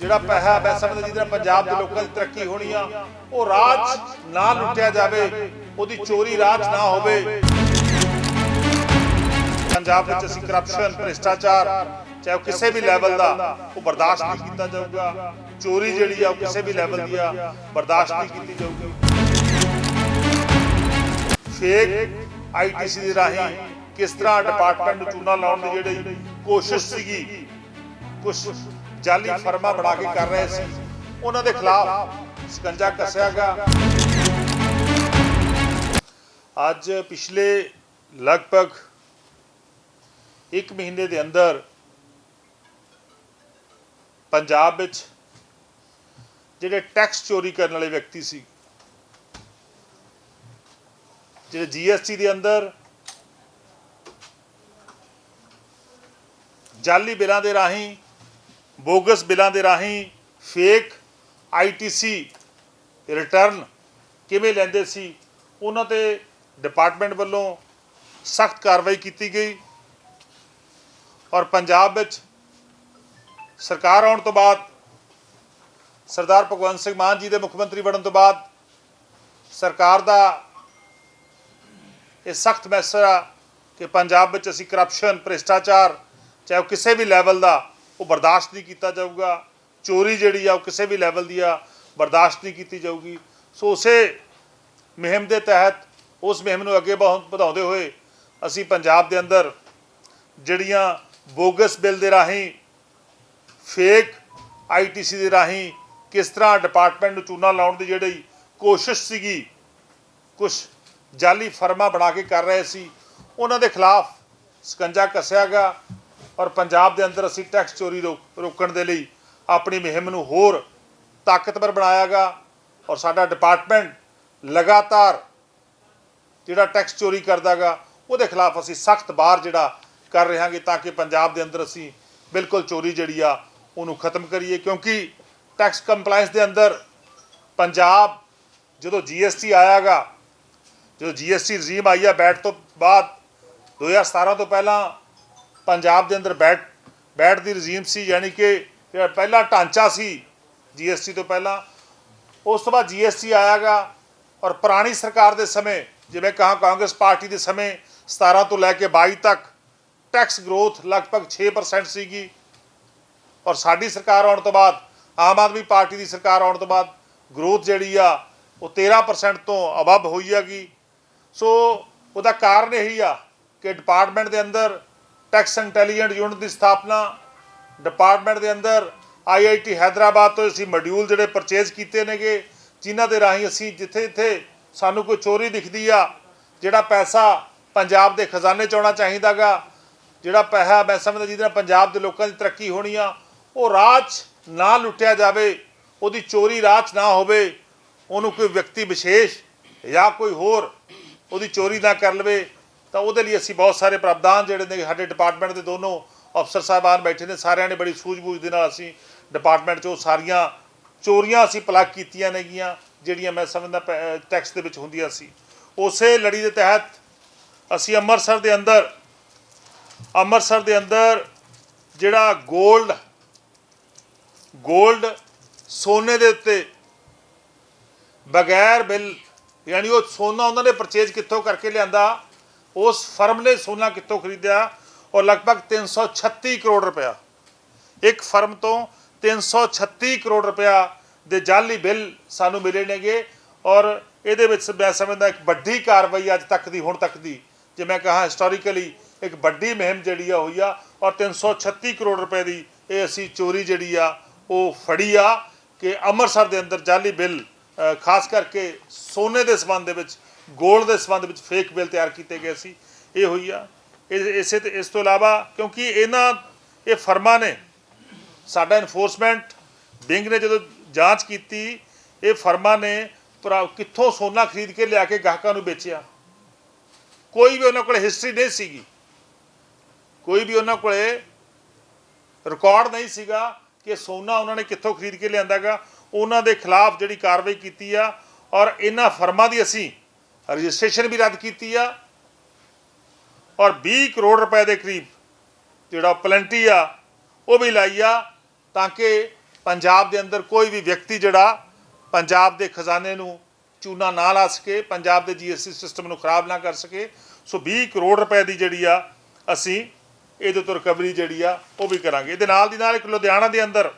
ਜਿਹੜਾ ਪੈਸਾ ਮੈਂ ਸਮਝਦਾ ਜਿਹਦੇ ਨਾਲ ਪੰਜਾਬ ਦੇ ਲੋਕਾਂ ਦੀ ਤਰੱਕੀ ਹੋਣੀ ਆ, ਉਹ ਰਾਜ ਨਾ ਲੁੱਟਿਆ ਜਾਵੇ, ਉਹਦੀ ਚੋਰੀ ਰਾਜ ਨਾ ਹੋਵੇ। ਪੰਜਾਬ ਵਿੱਚ ਅਸੀਂ ਕਰਪਸ਼ਨ ਭ੍ਰਿਸ਼ਟਾਚਾਰ, ਚਾਹੇ ਉਹ ਕਿਸੇ ਵੀ ਲੈਵਲ ਦਾ, ਉਹ ਬਰਦਾਸ਼ਤ ਨਹੀਂ ਕੀਤਾ ਜਾਊਗਾ। ਚੋਰੀ ਜਿਹੜੀ ਆ, ਉਹ ਕਿਸੇ ਵੀ ਲੈਵਲ ਦੀ ਆ, ਬਰਦਾਸ਼ਤ ਨਹੀਂ ਕੀਤੀ ਜਾਊਗੀ। ਫੇਕ ਆਈਟੀਸੀ ਦੇ ਰਾਹੀਂ ਕਿਸ ਤਰ੍ਹਾਂ ਡਿਪਾਰਟਮੈਂਟ ਨੂੰ ਚੂਨਾ ਲਾਉਣ ਦੀ ਜਿਹੜੀ ਕੋਸ਼ਿਸ਼ ਸੀਗੀ ਕੁਝ ਜਾਲੀ ਫਰਮਾ ਬਣਾ ਕੇ ਕਰ ਰਹੇ ਸੀ। ਉਹਨਾਂ ਦੇ ਖਿਲਾਫ ਸਕੰਜਾ ਕੱਸਿਆ ਗਿਆ। ਅੱਜ ਪਿਛਲੇ ਲਗਭਗ 1 ਮਹੀਨੇ ਦੇ ਅੰਦਰ ਪੰਜਾਬ ਵਿੱਚ ਜਿਹੜੇ ਟੈਕਸ ਚੋਰੀ ਕਰਨ ਵਾਲੇ ਵਿਅਕਤੀ ਸੀ, ਜਿਹੜੇ ਜੀਐਸਟੀ ਦੇ ਅੰਦਰ ਜਾਲੀ ਬਿੱਲਾਂ ਦੇ ਰਾਹੀਂ ਬੋਗਸ ਬਿੱਲਾਂ ਦੇ ਰਾਹੀਂ ਫੇਕ ਆਈਟੀਸੀ ਰਿਟਰਨ ਕਿਵੇਂ ਲੈਂਦੇ ਸੀ, ਉਹਨਾਂ ਤੇ ਡਿਪਾਰਟਮੈਂਟ ਵੱਲੋਂ ਸਖਤ ਕਾਰਵਾਈ ਕੀਤੀ ਗਈ ਔਰ ਪੰਜਾਬ ਵਿੱਚ ਸਰਕਾਰ ਆਉਣ ਤੋਂ ਬਾਅਦ, ਸਰਦਾਰ ਭਗਵੰਤ ਸਿੰਘ ਮਾਨ ਜੀ ਦੇ ਮੁੱਖ ਮੰਤਰੀ ਬਣਨ ਤੋਂ ਬਾਅਦ ਸਰਕਾਰ ਦਾ ਇਹ ਸਖਤ ਮੈਸੇਜ ਆ ਕਿ ਪੰਜਾਬ ਵਿੱਚ ਅਸੀਂ ਕਰਪਸ਼ਨ ਭ੍ਰਿਸ਼ਟਾਚਾਰ, ਚਾਹੇ ਉਹ ਕਿਸੇ ਵੀ ਲੈਵਲ ਦਾ ਉਹ ਬਰਦਾਸ਼ਤ ਨਹੀਂ ਕੀਤਾ ਜਾਊਗਾ। ਚੋਰੀ ਜਿਹੜੀ ਆ, ਉਹ ਕਿਸੇ ਵੀ ਲੈਵਲ ਦੀ ਆ, ਬਰਦਾਸ਼ਤ ਨਹੀਂ ਕੀਤੀ ਜਾਊਗੀ। ਸੋ ਉਸੇ ਮੁਹਿੰਮ ਦੇ ਤਹਿਤ, ਉਸ ਮੁਹਿੰਮ ਨੂੰ ਅੱਗੇ ਬਹੁਤ ਵਧਾਉਂਦੇ ਹੋਏ ਅਸੀਂ ਪੰਜਾਬ ਦੇ ਅੰਦਰ ਜਿਹੜੀਆਂ ਬੋਗਸ ਬਿੱਲ ਦੇ ਰਾਹੀਂ ਫੇਕ ਆਈਟੀਸੀ ਦੇ ਰਾਹੀਂ ਕਿਸ ਤਰ੍ਹਾਂ ਡਿਪਾਰਟਮੈਂਟ ਨੂੰ ਚੂਨਾ ਲਾਉਣ ਦੀ ਜਿਹੜੀ ਕੋਸ਼ਿਸ਼ ਸੀਗੀ ਕੁਝ ਜਾਲੀ ਫਰਮਾਂ ਬਣਾ ਕੇ ਕਰ ਰਹੇ ਸੀ, ਉਹਨਾਂ ਦੇ ਖਿਲਾਫ ਸਕੰਜਾ ਕੱਸਿਆ ਗਿਆ। ਔਰ ਪੰਜਾਬ ਦੇ ਅੰਦਰ ਅਸੀਂ ਟੈਕਸ ਚੋਰੀ ਰੋਕ- ਰੋਕਣ ਦੇ ਲਈ ਆਪਣੀ ਮੁਹਿੰਮ ਨੂੰ ਹੋਰ ਤਾਕਤਵਰ ਬਣਾਇਆ ਗਿਆ ਔਰ ਸਾਡਾ ਡਿਪਾਰਟਮੈਂਟ ਲਗਾਤਾਰ ਜਿਹੜਾ ਟੈਕਸ ਚੋਰੀ ਕਰਦਾਗਾ, ਉਹਦੇ ਖਿਲਾਫ ਅਸੀਂ ਸਖਤ ਬਾਹਰ ਜਿਹੜਾ ਕਰ ਰਹੇ ਹਾਂਗੇ ਤਾਂ ਕਿ ਪੰਜਾਬ ਦੇ ਅੰਦਰ ਅਸੀਂ ਬਿਲਕੁਲ ਚੋਰੀ ਜਿਹੜੀ ਆ, ਉਹਨੂੰ ਖਤਮ ਕਰੀਏ। ਕਿਉਂਕਿ ਟੈਕਸ ਕੰਪਲਾਈਂਸ ਦੇ ਅੰਦਰ ਪੰਜਾਬ ਜਦੋਂ ਜੀਐਸਟੀ ਆਇਆਗਾ, ਜਦੋਂ ਜੀਐਸਟੀ ਰਜੀਮ ਆਈ ਆ ਬੈਠ ਤੋਂ ਬਾਅਦ 2017 ਤੋਂ ਪਹਿਲਾਂ ਪੰਜਾਬ ਦੇ ਅੰਦਰ ਬੈਠ ਬੈਠ ਦੀ ਰਜੀਮ ਸੀ, ਯਾਨੀ ਕਿ ਜਿਹੜਾ ਪਹਿਲਾ ਢਾਂਚਾ ਸੀ ਜੀਐਸਟੀ ਤੋਂ ਪਹਿਲਾਂ, ਉਸ ਤੋਂ ਬਾਅਦ ਜੀਐਸਟੀ ਆਇਆਗਾ ਔਰ ਪੁਰਾਣੀ ਸਰਕਾਰ ਦੇ ਸਮੇਂ, ਜਿਵੇਂ ਕਹਾ ਕਾਂਗਰਸ ਪਾਰਟੀ ਦੇ ਸਮੇਂ 17 ਤੋਂ ਲੈ ਕੇ 22 ਤੱਕ ਟੈਕਸ ਗਰੋਥ ਲਗਭਗ 6% ਸੀਗੀ ਔਰ ਸਾਡੀ ਸਰਕਾਰ ਆਉਣ ਤੋਂ ਬਾਅਦ, ਆਮ ਆਦਮੀ ਪਾਰਟੀ ਦੀ ਸਰਕਾਰ ਆਉਣ ਤੋਂ ਬਾਅਦ ਗਰੋਥ ਜਿਹੜੀ ਆ, ਉਹ 13% ਤੋਂ ਅਬਵ ਹੋਈ ਹੈਗੀ। ਸੋ ਉਹਦਾ ਕਾਰਨ ਇਹੀ ਆ ਕਿ ਡਿਪਾਰਟਮੈਂਟ ਦੇ ਅੰਦਰ ਟੈਕਸ ਇੰਟੈਲੀਜੈਂਟ ਯੂਨਿਟ ਦੀ ਸਥਾਪਨਾ ਡਿਪਾਰਟਮੈਂਟ ਦੇ ਅੰਦਰ ਆਈਆਈਟੀ ਹైదరాబాద్ ਤੋਂ ਅਸੀਂ ਮੋਡਿਊਲ ਜਿਹੜੇ ਪਰਚੇਜ਼ ਕੀਤੇ ਨੇਗੇ, ਜਿਨ੍ਹਾਂ ਦੇ ਰਾਹੀਂ ਅਸੀਂ ਜਿੱਥੇ-ਜਿੱਥੇ ਸਾਨੂੰ ਕੋਈ ਚੋਰੀ ਦਿਖਦੀ ਆ, ਜਿਹੜਾ ਪੈਸਾ ਪੰਜਾਬ ਦੇ ਖਜ਼ਾਨੇ ਚ ਆਉਣਾ ਚਾਹੀਦਾਗਾ, ਜਿਹੜਾ ਪੈਸਾ ਮੈਂ ਸਮਝਦਾ ਜਿਹਦੇ ਨਾਲ ਪੰਜਾਬ ਦੇ ਲੋਕਾਂ ਦੀ ਤਰੱਕੀ ਹੋਣੀ ਆ, ਉਹ ਰਾਜ ਨਾ ਲੁੱਟਿਆ ਜਾਵੇ, ਉਹਦੀ ਚੋਰੀ ਰਾਜ ਨਾ ਹੋਵੇ, ਉਹਨੂੰ ਕੋਈ ਵਿਅਕਤੀ ਵਿਸ਼ੇਸ਼ ਜਾਂ ਕੋਈ ਹੋਰ ਉਹਦੀ ਚੋਰੀ ਨਾ ਕਰ ਲਵੇ ਤਾਂ ਉਹਦੇ ਲਈ ਅਸੀਂ ਬਹੁਤ ਸਾਰੇ ਪ੍ਰਾਵਧਾਨ ਜਿਹੜੇ ਨੇ ਸਾਡੇ ਡਿਪਾਰਟਮੈਂਟ ਦੇ ਦੋਨੋਂ ਅਫਸਰ ਸਾਹਿਬਾਨ ਬੈਠੇ ਨੇ, ਸਾਰਿਆਂ ਨੇ ਬੜੀ ਸੂਝ-ਬੂਝ ਦੇ ਨਾਲ ਅਸੀਂ ਡਿਪਾਰਟਮੈਂਟ 'ਚੋਂ ਸਾਰੀਆਂ ਚੋਰੀਆਂ ਅਸੀਂ ਪਲੱਗ ਕੀਤੀਆਂ ਨੇਗੀਆਂ, ਜਿਹੜੀਆਂ ਮੈਂ ਸਮਝਦਾ ਟੈਕਸ ਦੇ ਵਿੱਚ ਹੁੰਦੀਆਂ ਸੀ। ਉਸੇ ਲੜੀ ਦੇ ਤਹਿਤ ਅਸੀਂ ਅੰਮ੍ਰਿਤਸਰ ਦੇ ਅੰਦਰ, ਅੰਮ੍ਰਿਤਸਰ ਦੇ ਅੰਦਰ ਜਿਹੜਾ 골ਡ 골ਡ ਸੋਨੇ ਦੇ ਉੱਤੇ ਬਗੈਰ ਬਿੱਲ, ਯਾਨੀ ਉਹ ਸੋਨਾ ਉਹਨਾਂ ਨੇ ਪਰਚੇਜ ਕਿੱਥੋਂ ਕਰਕੇ ਲਿਆਂਦਾ? ਉਸ ਫਰਮ ਨੇ ਸੋਨਾ ਕਿੱਥੋਂ ਖਰੀਦਿਆ? ਔਰ ਲਗਭਗ 336 ਕਰੋੜ ਰੁਪਇਆ। ਇੱਕ ਫਰਮ ਤੋਂ 336 ਕਰੋੜ ਰੁਪਇਆ ਦੇ ਜਾਲੀ ਬਿੱਲ ਸਾਨੂੰ ਮਿਲੇ ਨੇਗੇ ਔਰ ਇਹਦੇ ਵਿੱਚ ਮੈਂ ਸਮਝਦਾ ਇੱਕ ਵੱਡੀ ਕਾਰਵਾਈ ਅੱਜ ਤੱਕ ਦੀ, ਹੁਣ ਤੱਕ ਦੀ। ਜੇ ਮੈਂ ਕਹਾ ਹਿਸਟੋਰੀਕਲੀ ਇੱਕ ਵੱਡੀ ਮੁਹਿੰਮ ਜਿਹੜੀ ਆ ਹੋਈ ਆ ਔਰ 336 ਕਰੋੜ ਰੁਪਏ ਦੀ ਇਹ ਅਸੀਂ ਚੋਰੀ ਜਿਹੜੀ ਆ, ਉਹ ਫੜੀ ਆ ਕਿ ਅੰਮ੍ਰਿਤਸਰ ਦੇ ਅੰਦਰ ਜਾਲੀ ਬਿੱਲ ਖਾਸ ਕਰਕੇ ਸੋਨੇ ਦੇ ਸੰਬੰਧ ਦੇ ਵਿੱਚ 골ਡ ਦੇ ਸੰਬੰਧ ਵਿੱਚ ਫੇਕ ਬਿੱਲ ਤਿਆਰ ਕੀਤੇ ਗਏ ਸੀ, ਇਹ ਹੋਈ ਆ। ਇਹ- ਇਸੇ ਤੇ, ਇਸ ਤੋਂ ਇਲਾਵਾ ਕਿਉਂਕਿ ਇਹਨਾਂ, ਇਹ ਫਰਮਾਂ ਨੇ, ਸਾਡਾ ਇਨਫੋਰਸਮੈਂਟ ਵਿੰਗ ਨੇ ਜਦੋਂ ਜਾਂਚ ਕੀਤੀ, ਇਹ ਫਰਮਾਂ ਨੇ ਭਰਾ- ਕਿੱਥੋਂ ਸੋਨਾ ਖਰੀਦ ਕੇ ਲਿਆ ਕੇ ਗਾਹਕਾਂ ਨੂੰ ਵੇਚਿਆ? ਕੋਈ ਵੀ ਉਹਨਾਂ ਕੋਲ ਹਿਸਟਰੀ ਨਹੀਂ ਸੀਗੀ। ਕੋਈ ਵੀ ਉਹਨਾਂ ਕੋਲੇ ਰਿਕਾਰਡ ਨਹੀਂ ਸੀਗਾ ਕਿ ਸੋਨਾ ਉਹਨਾਂ ਨੇ ਕਿੱਥੋਂ ਖਰੀਦ ਕੇ ਲਿਆਂਦਾਗਾ ਉਹਨਾਂ ਦੇ ਖਿਲਾਫ ਜਿਹੜੀ ਕਾਰਵਾਈ ਕੀਤੀ ਆ ਔਰ ਇਹਨਾਂ ਫਰਮਾਂ ਦੀ ਅਸੀਂ ਰਜਿਸਟ੍ਰੇਸ਼ਨ ਵੀ ਰੱਦ ਕੀਤੀ ਆ। ਔਰ 20 ਕਰੋੜ ਰੁਪਏ ਦੇ ਕਰੀਬ ਜਿਹੜਾ ਪਲੰਟੀ ਆ, ਉਹ ਵੀ ਲਾਈ ਆ ਤਾਂ ਕਿ ਪੰਜਾਬ ਦੇ ਅੰਦਰ ਕੋਈ ਵੀ ਵਿਅਕਤੀ ਜਿਹੜਾ ਪੰਜਾਬ ਦੇ ਖਜ਼ਾਨੇ ਨੂੰ ਚੂਨਾ ਨਾ ਲਾ ਸਕੇ, ਪੰਜਾਬ ਦੇ ਜੀਐਸਟੀ ਸਿਸਟਮ ਨੂੰ ਖਰਾਬ ਨਾ ਕਰ ਸਕੇ। ਸੋ 20 ਕਰੋੜ ਰੁਪਏ ਦੀ ਜਿਹੜੀ ਆ ਅਸੀਂ ਇਹਦੇ ਤੋਂ ਰਿਕਵਰੀ ਜਿਹੜੀ ਆ, ਉਹ ਵੀ ਕਰਾਂਗੇ। ਇਹਦੇ ਨਾਲ ਦੀ ਨਾਲ ਇੱਕ ਲੁਧਿਆਣਾ ਦੇ ਅੰਦਰ